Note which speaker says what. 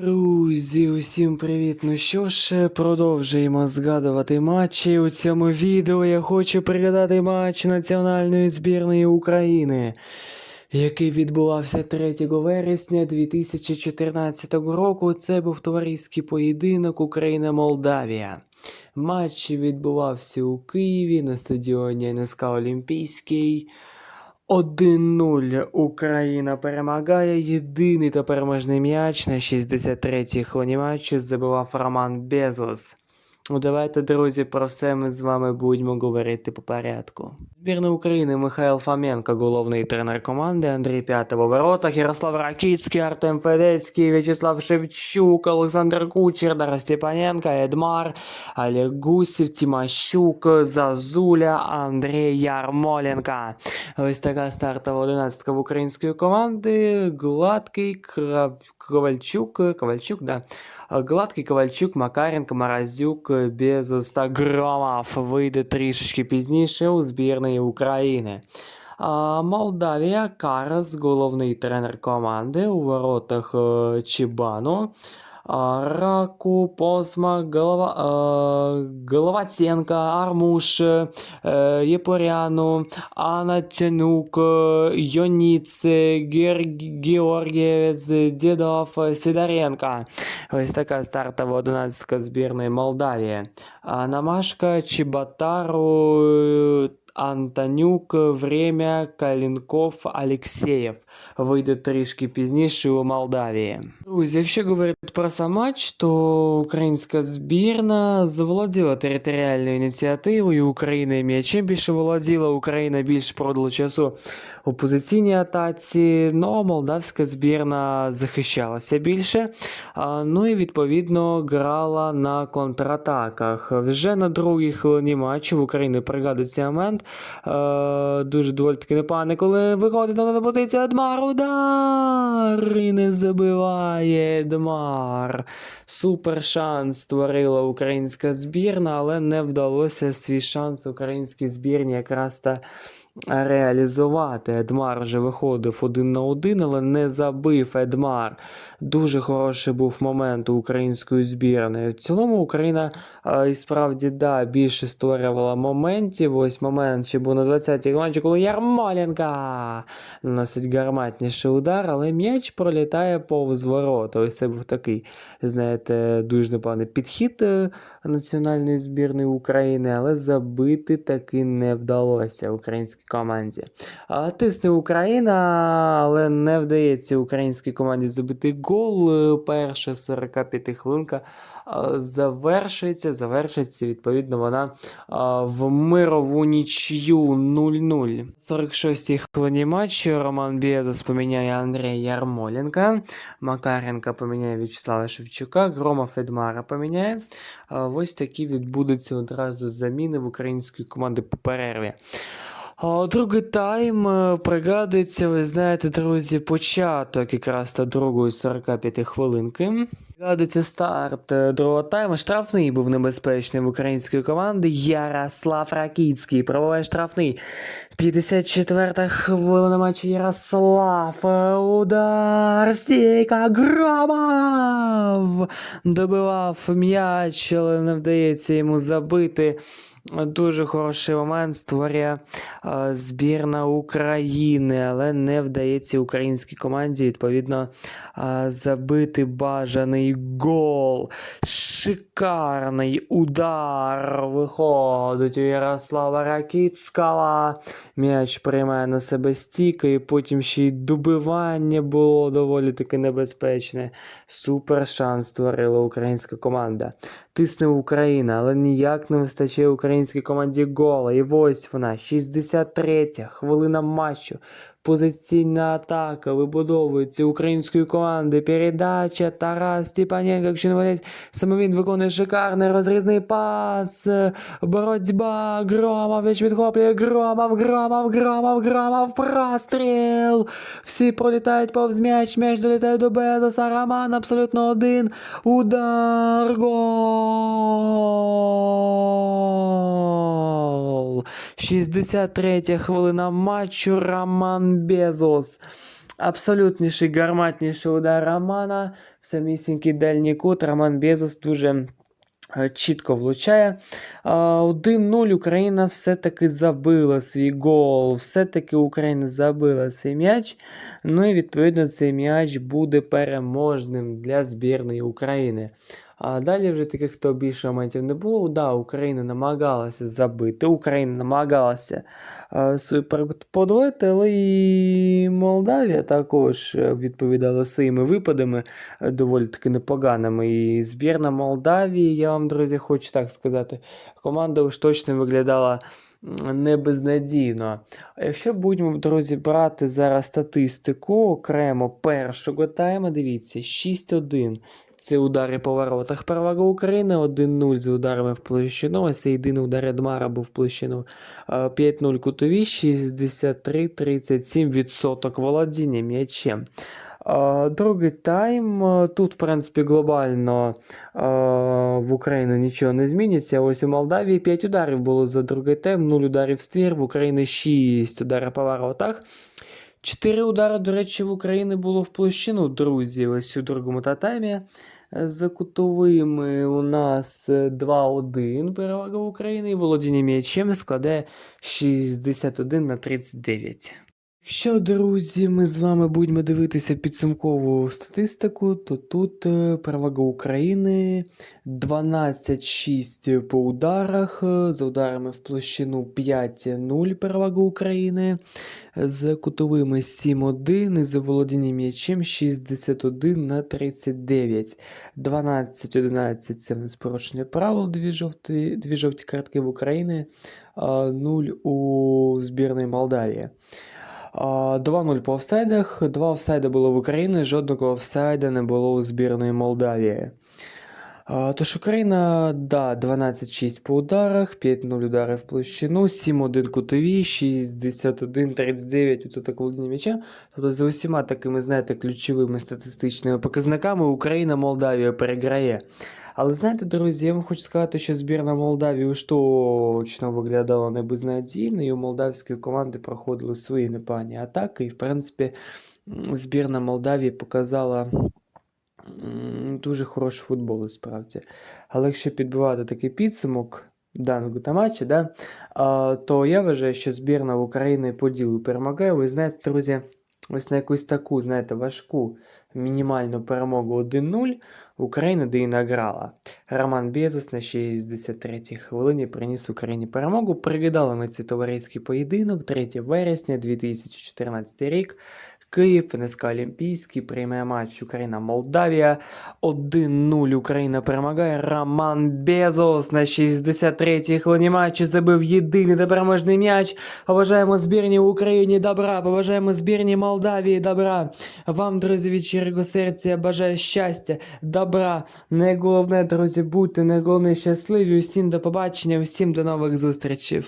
Speaker 1: Друзі, усім привіт! Ну що ж, продовжуємо згадувати матчі. У цьому відео я хочу пригадати матч національної збірної України, який відбувався 3 вересня 2014 року. Це був товариський поєдинок Україна-Молдавія. Матч відбувався у Києві на стадіоні НСК Олімпійський. 1-0 Україна перемагає. Єдиний та переможний м'яч на 63-й хвилині матчу забивав Роман Безос. Ну, давайте, друзі, про все ми з вами будемо говорити по порядку. Збірна України Михайло Фоменко, головний тренер команди, Андрій П'ятов у воротах, Ярослав Ракіцький, Артем Федецький, В'ячеслав Шевчук, Олександр Кучер, Дара Степаненко, Едмар, Олег Гусів, Тимощук, Зазуля, Андрій Ярмоленко. Ось така стартова одинадцятка в української команди. Гладкий, Крав... Ковальчук, Ковальчук, да. Гладкий Ковальчук, Макаренко, Маразюк, Безос та Громов вийде трішечки пізніше у збірної України. А Молдавія Карас, головний тренер команди у воротах е, Чібану. А, Раку, Посма, Голова, е, Головаценко, Армуш, е, Єпоряну, Анатянук, е, Йоніце, Гер, Георгієвець, Дідов, Сидоренко. Ось така стартова одинадцятка збірної Молдавії. Намашка, Чеботару, е, Антонюк, Время, Калінков, Алексєєв. Вийде трішки пізніше у Молдавії. Друзі, якщо говорити про сам матч, то українська збірна заволоділа територіальною ініціативою. Україна м'ячем більше володіла, Україна більш продала часу у позиційній атаці, но молдавська збірна захищалася більше. Ну і відповідно грала на контратаках. Вже на другій хвилині матчу в Україні пригадується момент. Е, дуже доволі таки непоганий, коли виходить на позицію Едмар. Удар! І не забиває Едмар. Супер шанс створила українська збірна, але не вдалося свій шанс українській збірні якраз та реалізувати. Едмар вже виходив один на один, але не забив Едмар. Дуже хороший був момент у української збірної. В цілому Україна е, і справді да, більше створювала моментів. Ось момент ще був на 20-й матчі, коли Ярмоленка наносить гарматніший удар, але м'яч пролітає повз ворота. Ось це був такий, знаєте, дуже непоганий підхід е, національної збірної України, але забити таки не вдалося українській команді. Тисне Україна, але не вдається українській команді забити гол. Е, Перша 45 хвилинка завершується. Завершується, відповідно, вона а, в мирову нічю 0-0. 46-й хвилині матчу Роман Бієзас поміняє Андрія Ярмоленка, Макаренка поміняє В'ячеслава Шевчука, Громов Едмара поміняє. Ось такі відбудуться одразу заміни в української команди по перерві. А Другий тайм е, пригадується, ви знаєте, друзі, початок якраз та другої 45 хвилинки. Пригадується старт е, другого тайму. Штрафний був небезпечний в української команди. Ярослав Ракіцький. Правовий штрафний. 54-та хвилина матчу Ярослав. Е, Удар. Стійка. Громов. Добивав м'яч, але не вдається йому забити. Дуже хороший момент створює е, збірна України, але не вдається українській команді відповідно забити бажаний гол. Шикарний удар виходить у Ярослава Ракіцького. М'яч приймає на себе стійка, і потім ще й добивання було доволі таки небезпечне. Супер шанс створила українська команда. Тисне Україна, але ніяк не вистачає українській команді гола. І ось вона, 63-я хвилина матчу. Позиційна атака вибудовується української команди. Передача Тарас Степаненко, якщо не валять, саме він виконує шикарний розрізний пас. Боротьба. Громов м'яч відхоплює. Громов, Громов, Громов, Громов. Простріл. Всі пролітають повз м'яч. М'яч долітає до Безоса. Роман абсолютно один. Удар. Гол. 63 хвилина матчу. Роман Безос Абсолютніший гарматніший удар Романа в самісінький дальній кут. Роман Безос дуже чітко влучає. А, 1-0 Україна все-таки забила свій гол. Все-таки Україна забила свій м'яч. Ну і відповідно цей м'яч буде переможним для збірної України. А далі вже таких то більше моментів не було. Да, Україна намагалася забити, Україна намагалася а, свою подвоїти, але і Молдавія також е, відповідала своїми випадами е, доволі таки непоганими. І збірна Молдавії, я вам, друзі, хочу так сказати, команда уж точно виглядала не безнадійно. Якщо будемо, друзі, брати зараз статистику окремо першого тайму, дивіться, 6-1. Це удари по воротах. Перевага України 1-0 з ударами в площину. Ось це єдиний удар Едмара був в площину. Е, 5-0 кутові, 63-37% володіння м'ячем. Е, Другий тайм. е, Тут, в принципі, глобально е, в Україні нічого не зміниться. Ось у Молдавії 5 ударів було за другий тайм, 0 ударів в ствір, в Україні 6 ударів по воротах. Чотири удари, до речі, в Україні було в площину, друзі, ось у другому таймі. Е, За кутовими у нас е, 2-1 перевага України і володіння м'ячем складає 61 на 39. Якщо, друзі, ми з вами будемо дивитися підсумкову статистику, то тут е, перевага України 12-6 по ударах, е, за ударами в площину 5-0 перевага України, з кутовими 7-1 і за володінням м'ячем 61 на 39. 12-11 це в нас правил, дві жовті, дві жовті картки в Україні, 0 у збірної Молдавії. А, 2-0 по офсайдах. Два офсайди було в Україні, жодного офсайда не було у збірної Молдавії. Тож Україна, да, 12-6 по ударах, 5-0 удари в площину, 7-1 кутові, 61-39 відсоток володіння м'яча. Тобто за усіма такими, знаєте, ключовими статистичними показниками Україна Молдавія переграє. Але знаєте, друзі, я вам хочу сказати, що збірна Молдавії уж точно виглядала не безнадійно, і у молдавської команди проходили свої непогані атаки. І, в принципі, збірна Молдавії показала дуже хороший футбол, справді. Але якщо підбивати такий підсумок даного та матчу, да, то я вважаю, що збірна України по ділу перемагає. Ви знаєте, друзі, ось на якусь таку, знаєте, важку мінімальну перемогу 1-0 Україна де і награла. Роман Безос на 63-й хвилині приніс Україні перемогу. Пригадали ми цей товариський поєдинок 3 вересня 2014 рік. Київ, НСК Олімпійський, приймає матч Україна-Молдавія. 1-0 Україна перемагає. Роман Безос на 63-й хвилині матчу забив єдиний та переможний м'яч. Побажаємо збірні Україні добра, побажаємо збірні Молдавії добра. Вам, друзі, від щирого серця бажаю щастя, добра. Найголовне, друзі, будьте найголовніше щасливі. Усім до побачення, усім до нових зустрічей.